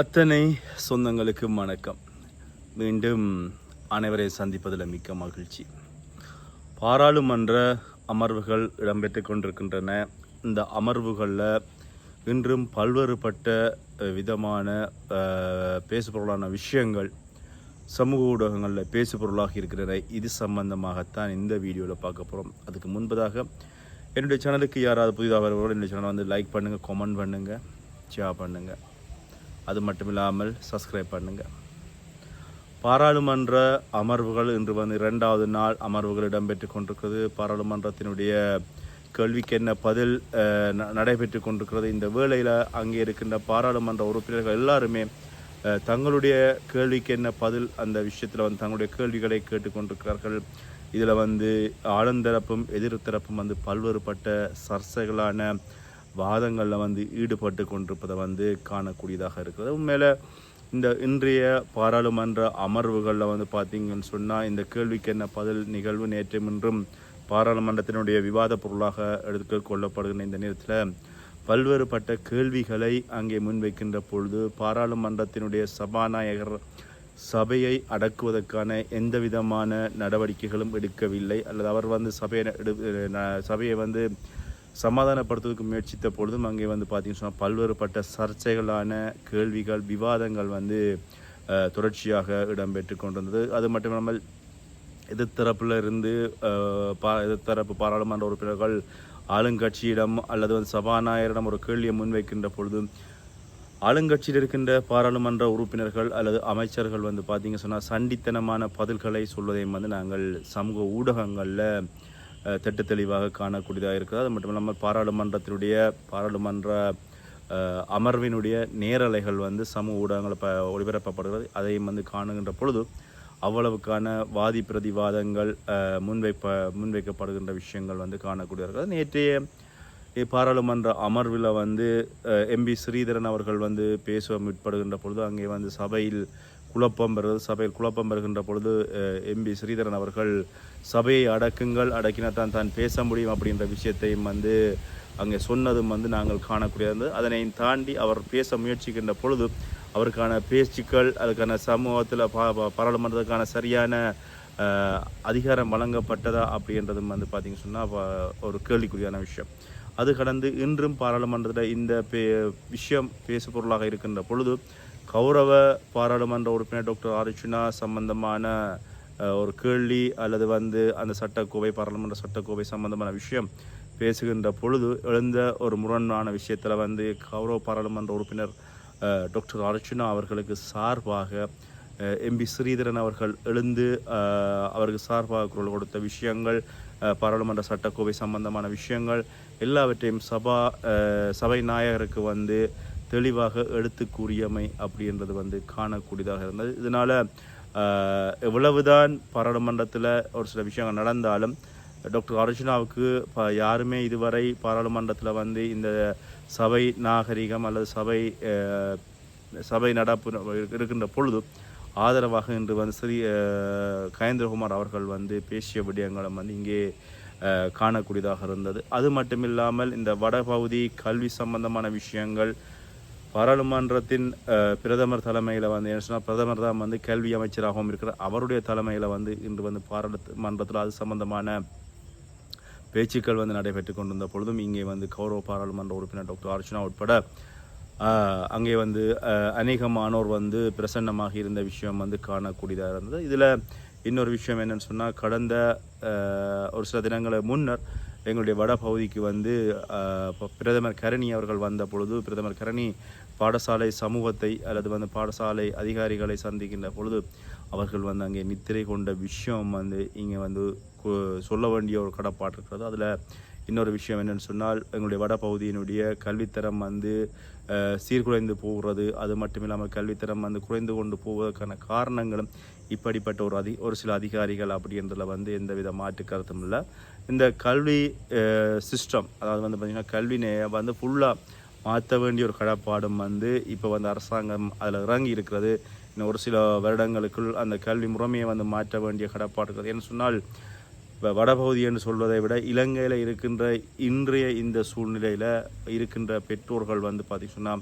அத்தனை சொந்தங்களுக்கும் வணக்கம். மீண்டும் அனைவரை சந்திப்பதில் மிக்க மகிழ்ச்சி. பாராளுமன்ற அமர்வுகள் இடம்பெற்று கொண்டிருக்கின்றன. இந்த அமர்வுகளில் இன்றும் பல்வேறுபட்ட விதமான பேசுபொருளான விஷயங்கள் சமூக ஊடகங்களில் பேசுபொருளாக இருக்கிறன. இது சம்பந்தமாகத்தான் இந்த வீடியோவில் பார்க்க போகிறோம் அதுக்கு முன்பதாக என்னுடைய சேனலுக்கு யாராவது புதிதாக வருவர்கள் என்னுடைய சேனலை வந்து லைக் பண்ணுங்கள் கமெண்ட் பண்ணுங்கள் ஷேர் பண்ணுங்கள் அது மட்டும் இல்லாமல் சப்ஸ்கிரைப் பண்ணுங்கள் பாராளுமன்ற அமர்வுகள் இன்று வந்து இரண்டாவது நாள் அமர்வுகள் இடம்பெற்று கொண்டிருக்கிறது. பாராளுமன்றத்தினுடைய கேள்விக்கு என்ன பதில் ந- நடைபெற்று கொண்டிருக்கிறது. இந்த வேளையில் அங்கே இருக்கின்ற பாராளுமன்ற உறுப்பினர்கள் எல்லாருமே தங்களுடைய கேள்விக்கு என்ன பதில் அந்த விஷயத்தில் வந்து தங்களுடைய கேள்விகளை கேட்டுக்கொண்டிருக்கிறார்கள் இதில் வந்து ஆளுந்தரப்பும் எதிர்த்தரப்பும் வந்து பல்வேறுபட்ட சர்ச்சைகளான வாதங்களில் வந்து ஈடுபட்டு கொண்டிருப்பதை வந்து காணக்கூடியதாக இருக்கிறது. உண்மையில் இந்த இன்றைய பாராளுமன்ற அமர்வுகளில் வந்து பார்த்தீங்கன்னு சொன்னால் இந்த கேள்விக்கு என்ன பதில் நிகழ்வு நேற்று இன்றும் பாராளுமன்றத்தினுடைய விவாத பொருளாக எடுத்து கொள்ளப்படுகின்ற இந்த நேரத்தில் பல்வேறுபட்ட கேள்விகளை அங்கே முன்வைக்கின்ற பொழுது பாராளுமன்றத்தினுடைய சபாநாயகர் சபையை அடக்குவதற்கான எந்த விதமான நடவடிக்கைகளும் எடுக்கவில்லை. அல்லது அவர் வந்து சபையை எடு- ந- சபையை வந்து சமாதானப்படுத்துவதற்கு முயற்சித்த பொழுதும் அங்கே வந்து பார்த்திங்கன்னு சொன்னால் பல்வேறுபட்ட சர்ச்சைகளான கேள்விகள் விவாதங்கள் வந்து தொடர்ச்சியாக இடம்பெற்று கொண்டிருந்தது. அது மட்டும் இல்லாமல் எதிர்த்தரப்பில் இருந்து பா எதிர்த்தரப்பு பாராளுமன்ற உறுப்பினர்கள் ஆளுங்கட்சியிடம் அல்லது வந்து சபாநாயகரிடம் ஒரு கேள்வியை முன்வைக்கின்ற பொழுது ஆளுங்கட்சியில் இருக்கின்ற பாராளுமன்ற உறுப்பினர்கள் அல்லது அமைச்சர்கள் வந்து பார்த்தீங்க சொன்னால் சண்டித்தனமான பதில்களை சொல்வதையும் வந்து நாங்கள் சமூக ஊடகங்களில் திட்ட தெளிவாக காணக்கூடியதாக இருக்கிறது அது மட்டும் இல்லாமல் பாராளுமன்றத்தினுடைய பாராளுமன்ற அமர்வினுடைய நேரலைகள் வந்து சமூக ஊடகங்களில் ப ஒளிபரப்பப்படுகிறது. அதையும் வந்து காணுகின்ற பொழுது அவ்வளவுக்கான வாதி பிரதிவாதங்கள் முன்வைப்ப முன்வைக்கப்படுகின்ற விஷயங்கள் வந்து காணக்கூடியதாக இருக்கிறது நேற்றைய பாராளுமன்ற அமர்வில் வந்து எம்பி ஸ்ரீதரன் அவர்கள் வந்து பேச முற்படுகின்ற பொழுது அங்கே வந்து சபையில் குழப்பம் பெறுவது சபையில் குழப்பம் வருகின்ற பொழுது எம்பி ஸ்ரீதரன் அவர்கள் சபையை அடக்குங்கள் அடக்கினால்தான் தான் பேச முடியும் அப்படின்ற விஷயத்தையும் வந்து அங்கே சொன்னதும் வந்து நாங்கள் காணக்கூடியது அதனை தாண்டி அவர் பேச முயற்சிக்கின்ற பொழுது அவருக்கான பேச்சுக்கள் அதுக்கான சமூகத்தில் பா பாராளுமன்றத்துக்கான சரியான அதிகாரம் வழங்கப்பட்டதா அப்படின்றதும் வந்து பார்த்தீங்க சொன்னால் ஒரு கேள்விக்குறியான விஷயம். அது கடந்து இன்றும் பாராளுமன்றத்தில் இந்த பே விஷயம் பேசு பொருளாக இருக்கின்ற பொழுது கௌரவ பாராளுமன்ற உறுப்பினர் டாக்டர் அர்ச்சுனா சம்பந்தமான ஒரு கேள்வி அல்லது வந்து அந்த சட்டக்கோவை பாராளுமன்ற சட்டக்கோவை சம்பந்தமான விஷயம் பேசுகின்ற பொழுது எழுந்த ஒரு முரண்பான விஷயத்தில் வந்து கௌரவ பாராளுமன்ற உறுப்பினர் டாக்டர் அர்ச்சுனா அவர்களுக்கு சார்பாக எம்பி ஸ்ரீதரன் அவர்கள் எழுந்து அவருக்கு சார்பாக குரல் கொடுத்த விஷயங்கள் பாராளுமன்ற சட்டக்கோவை சம்பந்தமான விஷயங்கள் எல்லாவற்றையும் சபா சபை நாயகருக்கு வந்து தெளிவாக எடுத்து கூறியமை அப்படின்றது வந்து காணக்கூடியதாக இருந்தது. இதனால் எவ்வளவுதான் பாராளுமன்றத்தில் ஒரு சில விஷயங்கள் நடந்தாலும் டாக்டர் அர்ஜுனாவுக்கு இப்போ யாருமே இதுவரை பாராளுமன்றத்தில் வந்து இந்த சபை நாகரிகம் அல்லது சபை சபை நடப்பு இருக்கின்ற பொழுது ஆதரவாக இன்று வந்து ஸ்ரீ கயேந்திரகுமார் அவர்கள் வந்து பேசிய விடயங்களும் வந்து இங்கே காணக்கூடியதாக இருந்தது. அது மட்டுமில்லாமல் இந்த வடபகுதி கல்வி சம்பந்தமான விஷயங்கள் பாராளுமன்றத்தின் பிரதமர் தலைமையில் வந்து என்ன பிரதமர் தான் வந்து கல்வி அமைச்சராகவும் இருக்கிறார் அவருடைய தலைமையில் வந்து இன்று வந்து பாராளுமன்றத்தில் அது சம்பந்தமான பேச்சுக்கள் வந்து நடைபெற்று கொண்டிருந்த பொழுதும் இங்கே வந்து கௌரவ பாராளுமன்ற உறுப்பினர் டாக்டர் அர்ச்சனா உட்பட அங்கே வந்து அநேகமானோர் வந்து பிரசன்னமாக இருந்த விஷயம் வந்து காணக்கூடியதாக இருந்தது. இதில் இன்னொரு விஷயம் என்னென்னு சொன்னால் கடந்த ஆஹ், ஒரு சில தினங்களை முன்னர் எங்களுடைய வட பகுதிக்கு வந்து ப- பிரதமர் கரணி அவர்கள் வந்த பொழுது பிரதமர் கரணி பாடசாலை சமூகத்தை அல்லது வந்து பாடசாலை அதிகாரிகளை சந்திக்கின்ற பொழுது அவர்கள் வந்து அங்கே நித்திரை கொண்ட விஷயம் வந்து இங்கே வந்து சொல்ல வேண்டிய ஒரு கடப்பாடு இருக்கிறது. அதில் இன்னொரு விஷயம் என்னென்னு சொன்னால் எங்களுடைய வட பகுதியினுடைய கல்வித்தரம் வந்து சீர்குலைந்து போகிறது. அது மட்டும் இல்லாமல் கல்வித்தரம் வந்து குறைந்து கொண்டு போவதற்கான காரணங்களும் இப்படிப்பட்ட ஒரு அதி ஒரு சில அதிகாரிகள் அப்படின்றதில் வந்து எந்தவித மாற்று கருத்தும் இல்லை. இந்த கல்வி சிஸ்டம் அதாவது வந்து பார்த்திங்கன்னா கல்வி நே- வந்து ஃபுல்லாக மாற்ற வேண்டிய ஒரு கடப்பாடும் வந்து இப்போ வந்து அரசாங்கம் அதில் இறங்கி இருக்கிறது. இன்னும் ஒரு சில வருடங்களுக்குள் அந்த கல்வி முறைமையை வந்து மாற்ற வேண்டிய கடப்பாடு இருக்கிறது என்று சொன்னால் இப்போ வடபகுதி என்று சொல்வதை விட இலங்கையில் இருக்கின்ற இன்றைய இந்த சூழ்நிலையில் இருக்கின்ற பெற்றோர்கள் வந்து பார்த்திங்கன்னா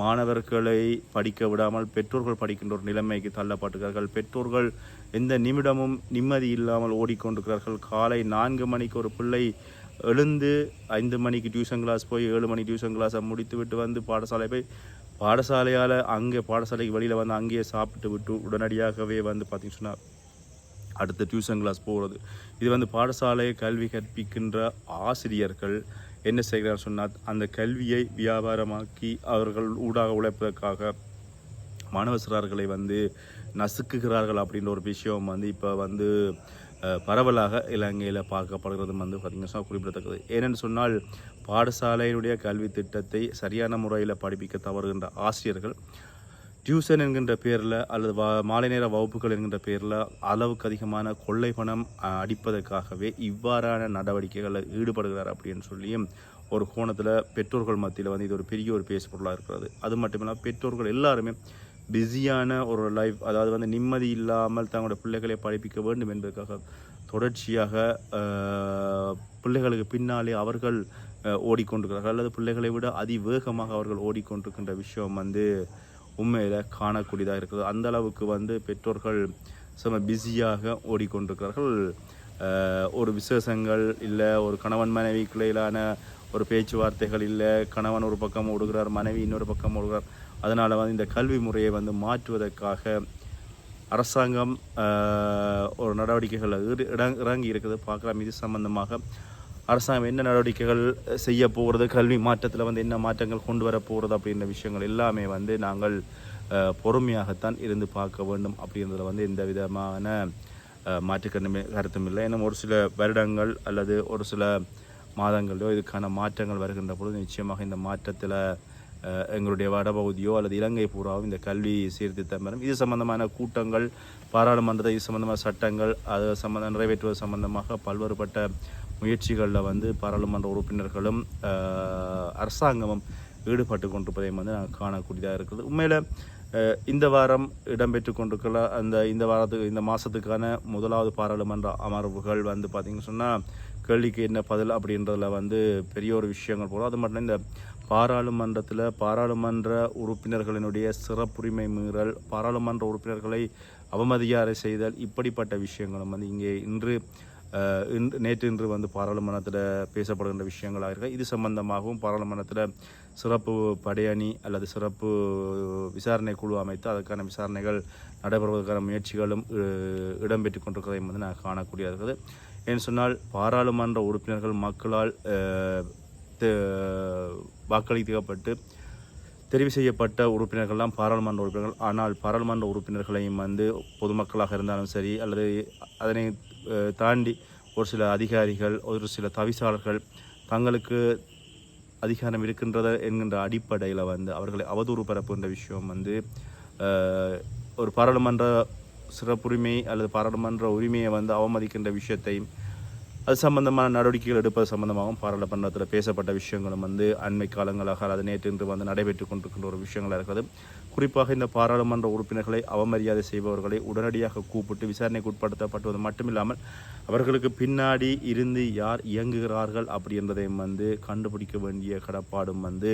மாணவர்களை படிக்க விடாமல் பெற்றோர்கள் படிக்கின்ற ஒரு நிலைமைக்கு தள்ளப்பட்டுகிறார்கள் பெற்றோர்கள் எந்த நிமிடமும் நிம்மதி இல்லாமல் ஓடிக்கொண்டிருக்கிறார்கள். காலை நான்கு மணிக்கு ஒரு பிள்ளை எழுந்து ஐந்து மணிக்கு டியூஷன் கிளாஸ் போய் ஏழு மணி டியூஷன் கிளாஸை முடித்து விட்டு வந்து பாடசாலை போய் பாடசாலையால் அங்கே பாடசாலைக்கு வெளியில் வந்து அங்கேயே சாப்பிட்டு விட்டு உடனடியாகவே வந்து பார்த்திங்கன்னா சொன்னால் அடுத்த டியூஷன் கிளாஸ் போகிறது இது வந்து பாடசாலை கல்வி கற்பிக்கின்ற ஆசிரியர்கள் என்ன செய்கிறார் சொன்னால் அந்த கல்வியை வியாபாரமாக்கி அவர்கள் ஊடாக உழைப்பதற்காக மாணவ சிறார்களை வந்து நசுக்குகிறார்கள் அப்படின்ற ஒரு விஷயம் வந்து இப்போ வந்து பரவலாக இலங்கையில் பார்க்கப்படுகிறது வந்து பார்த்திங்கன்னா குறிப்பிடத்தக்கது. ஏனென்று சொன்னால் பாடசாலையினுடைய கல்வி திட்டத்தை சரியான முறையில் படிப்பிக்க தவறுகின்ற ஆசிரியர்கள் டியூஷன் என்கின்ற பேரில் அல்லது வ மாலை நேர வகுப்புகள் என்கின்ற பேரில் அளவுக்கு அதிகமான கொள்ளை பணம் அடிப்பதற்காகவே இவ்வாறான நடவடிக்கைகளில் ஈடுபடுகிறார் அப்படின்னு சொல்லியும் ஒரு கோணத்தில் பெற்றோர்கள் மத்தியில் வந்து இது ஒரு பெரிய ஒரு பேசு பொருளாக இருக்கிறது. அது மட்டுமில்லாமல் பெற்றோர்கள் எல்லாருமே பிஸியான ஒரு லைஃப் அதாவது வந்து நிம்மதி இல்லாமல் தங்களுடைய பிள்ளைகளை படிப்பிக்க வேண்டும் என்பதற்காக தொடர்ச்சியாக பிள்ளைகளுக்கு பின்னாலே அவர்கள் ஓடிக்கொண்டிருக்கிறார்கள். அல்லது பிள்ளைகளை விட அதிவேகமாக அவர்கள் ஓடிக்கொண்டிருக்கின்ற விஷயம் வந்து உண்மையில் காணக்கூடியதாக இருக்குது. அந்த அளவுக்கு வந்து பெற்றோர்கள் செம பிஸியாக ஓடிக்கொண்டிருக்கிறார்கள். ஒரு விசேஷங்கள் இல்லை ஒரு கணவன் மனைவிக்குள்ளையிலான ஒரு பேச்சுவார்த்தைகள் இல்லை கணவன் ஒரு பக்கம் ஓடுகிறார் மனைவி இன்னொரு பக்கம் ஓடுகிறார். அதனால் வந்து இந்த கல்வி முறையை வந்து மாற்றுவதற்காக அரசாங்கம் ஒரு நடவடிக்கைகள் இறங்கி இருக்கிறது பார்க்கலாம் இது சம்பந்தமாக அரசாங்கம் என்ன நடவடிக்கைகள் செய்ய போகிறது கல்வி மாற்றத்தில் வந்து என்ன மாற்றங்கள் கொண்டு வர போகிறது அப்படின்ற விஷயங்கள் எல்லாமே வந்து நாங்கள் பொறுமையாகத்தான் இருந்து பார்க்க வேண்டும் அப்படின்றத வந்து எந்த விதமான மாற்றுக்கருமே கருத்தும் இல்லை. ஏன்னா ஒரு சில வருடங்கள் அல்லது ஒரு சில மாதங்களிலோ இதுக்கான மாற்றங்கள் வருகின்ற பொழுது நிச்சயமாக இந்த மாற்றத்தில் எங்களுடைய வடபகுதியோ அல்லது இலங்கை பூராவும் இந்த கல்வி சீர்திருத்தம் வரும் இது சம்பந்தமான கூட்டங்கள் பாராளுமன்றத்தை இது சம்பந்தமான சட்டங்கள் அது சம்பந்தம் நிறைவேற்றுவது சம்பந்தமாக பல்வேறுபட்ட முயற்சிகளில் வந்து பாராளுமன்ற உறுப்பினர்களும் அரசாங்கமும் ஈடுபட்டு கொண்டிருப்பதை வந்து நாங்கள் காணக்கூடியதாக இருக்குது. உண்மையில் இந்த வாரம் இடம்பெற்று கொண்டிருக்கிற அந்த இந்த வாரத்துக்கு இந்த மாதத்துக்கான முதலாவது பாராளுமன்ற அமர்வுகள் வந்து பார்த்திங்கன்னு சொன்னால் கேள்விக்கு என்ன பதில் அப்படின்றதில் வந்து பெரிய ஒரு விஷயங்கள் போகிறோம் அது மட்டும் இந்த பாராளுமன்றத்தில் பாராளுமன்ற உறுப்பினர்களினுடைய சிறப்புரிமை மீறல் பாராளுமன்ற உறுப்பினர்களை அவமதியாரை செய்தல் இப்படிப்பட்ட விஷயங்களும் வந்து இங்கே இன்று இன்று நேற்று இன்று வந்து பாராளுமன்றத்தில் பேசப்படுகின்ற விஷயங்களாக இருக்க இது சம்பந்தமாகவும் பாராளுமன்றத்தில் சிறப்பு படையணி அல்லது சிறப்பு விசாரணை குழு அமைத்து அதற்கான விசாரணைகள் நடைபெறுவதற்கான முயற்சிகளும் இடம்பெற்று கொண்டிருக்கிறதையும் வந்து நான் காணக்கூடியதாக இருக்குது. ஏன்னு சொன்னால் பாராளுமன்ற உறுப்பினர்கள் மக்களால் வாக்களிக்கப்பட்டு தெரிவு செய்யப்பட்ட உறுப்பினர்கள்லாம் பாராளுமன்ற உறுப்பினர்கள். ஆனால் பாராளுமன்ற உறுப்பினர்களையும் வந்து பொதுமக்களாக இருந்தாலும் சரி அல்லது அதனை தாண்டி ஒரு சில அதிகாரிகள் ஒரு சில தவிசாளர்கள் தங்களுக்கு அதிகாரம் இருக்கின்றது என்கின்ற அடிப்படையில் வந்து அவர்களை அவதூறு பரப்புகின்ற விஷயம் வந்து ஒரு பாராளுமன்ற சிறப்புரிமை அல்லது பாராளுமன்ற உரிமையை வந்து அவமதிக்கின்ற விஷயத்தையும் அது சம்பந்தமான நடவடிக்கைகள் எடுப்பது சம்பந்தமாகவும் பாராளுமன்றத்தில் பேசப்பட்ட விஷயங்களும் வந்து அண்மை காலங்களாக அல்லது நேற்று இன்று வந்து நடைபெற்று கொண்டிருக்கின்ற ஒரு விஷயங்களாக இருக்கிறது. குறிப்பாக இந்த பாராளுமன்ற உறுப்பினர்களை அவமரியாதை செய்பவர்களை உடனடியாக கூப்பிட்டு விசாரணைக்கு உட்படுத்தப்பட்டுவது மட்டுமில்லாமல் அவர்களுக்கு பின்னாடி இருந்து யார் இயங்குகிறார்கள் அப்படி என்பதையும் வந்து கண்டுபிடிக்க வேண்டிய கடப்பாடும் வந்து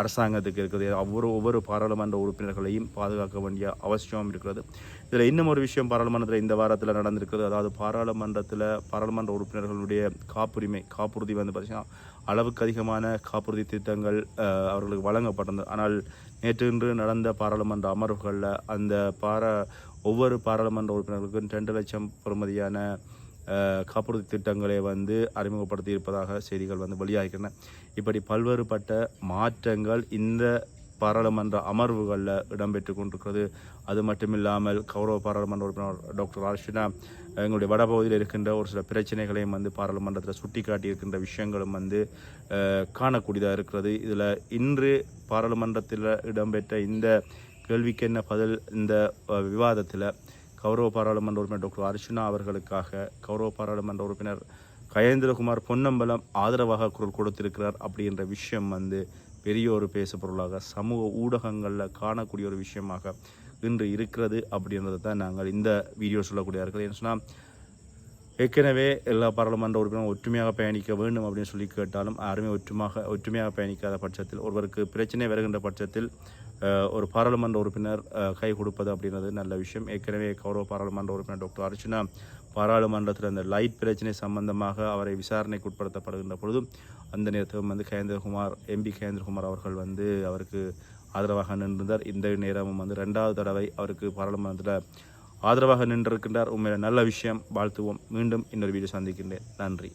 அரசாங்கத்துக்கு இருக்குது ஒவ்வொரு ஒவ்வொரு பாராளுமன்ற உறுப்பினர்களையும் பாதுகாக்க வேண்டிய அவசியம் இருக்கிறது. இதில் இன்னும் ஒரு விஷயம் பாராளுமன்றத்தில் இந்த வாரத்தில் நடந்திருக்கிறது. அதாவது பாராளுமன்றத்தில் பாராளுமன்ற உறுப்பினர்களுடைய காப்புரிமை காப்புறுதி வந்து பார்த்திங்கன்னா அளவுக்கு அதிகமான காப்புறுதி திட்டங்கள் அவர்களுக்கு வழங்கப்பட்டது ஆனால் நேற்று இன்று நடந்த பாராளுமன்ற அமர்வுகளில் அந்த பாரா ஒவ்வொரு பாராளுமன்ற உறுப்பினர்களுக்கும் ரெண்டு லட்சம் பெறுமதியான காப்புறுதி திட்டங்களை வந்து அறிமுகப்படுத்தி இருப்பதாக செய்திகள் வந்து வெளியாகின்றன இப்படி பல்வேறுபட்ட மாற்றங்கள் இந்த பாராளுமன்ற அமர்வுகளில் இடம்பெற்று கொண்டிருக்கிறது. அது மட்டுமில்லாமல் கௌரவ பாராளுமன்ற உறுப்பினர் டாக்டர் அர்ஷினா எங்களுடைய வடபகுதியில் இருக்கின்ற ஒரு சில பிரச்சனைகளையும் வந்து பாராளுமன்றத்தில் சுட்டிக்காட்டி இருக்கின்ற விஷயங்களும் வந்து காணக்கூடியதாக இருக்கிறது. இதில் இன்று பாராளுமன்றத்தில் இடம்பெற்ற இந்த கேள்விக்கு என்ன பதில் இந்த விவாதத்தில் கௌரவ பாராளுமன்ற உறுப்பினர் டாக்டர் அர்ச்சனா அவர்களுக்காக கௌரவ பாராளுமன்ற உறுப்பினர் கயேந்திரகுமார் பொன்னம்பலம் ஆதரவாக குரல் கொடுத்திருக்கிறார் அப்படின்ற விஷயம் வந்து பெரிய ஒரு பேசுபொருளாக சமூக ஊடகங்களில் காணக்கூடிய ஒரு விஷயமாக இன்று இருக்கிறது அப்படின்றத தான் நாங்கள் இந்த வீடியோ சொல்லக்கூடியார்கள் ஏன்னு சொன்னால் ஏற்கனவே எல்லா பாராளுமன்ற உறுப்பினரும் ஒற்றுமையாக பயணிக்க வேண்டும் அப்படின்னு சொல்லி கேட்டாலும் யாருமே ஒற்றுமாக ஒற்றுமையாக பயணிக்காத பட்சத்தில் ஒருவருக்கு பிரச்சனை வருகின்ற பட்சத்தில் ஒரு பாராளுமன்ற உறுப்பினர் கை கொடுப்பது அப்படின்றது நல்ல விஷயம். ஏற்கனவே கௌரவ பாராளுமன்ற உறுப்பினர் டாக்டர் அர்ச்சனா பாராளுமன்றத்தில் அந்த லைட் பிரச்சனை சம்பந்தமாக அவரை விசாரணைக்கு உட்படுத்தப்படுகின்ற பொழுது அந்த நேரத்தில் வந்து கேந்திரகுமார் எம்பி கேந்திரகுமார் அவர்கள் வந்து அவருக்கு ஆதரவாக நின்றிருந்தார். இந்த நேரமும் வந்து ரெண்டாவது தடவை அவருக்கு பாராளுமன்றத்தில் ஆதரவாக நின்றிருக்கின்றார். உண்மையில நல்ல விஷயம். வாழ்த்துவோம். மீண்டும் இன்னொரு வீடியோ சந்திக்கின்றேன். நன்றி.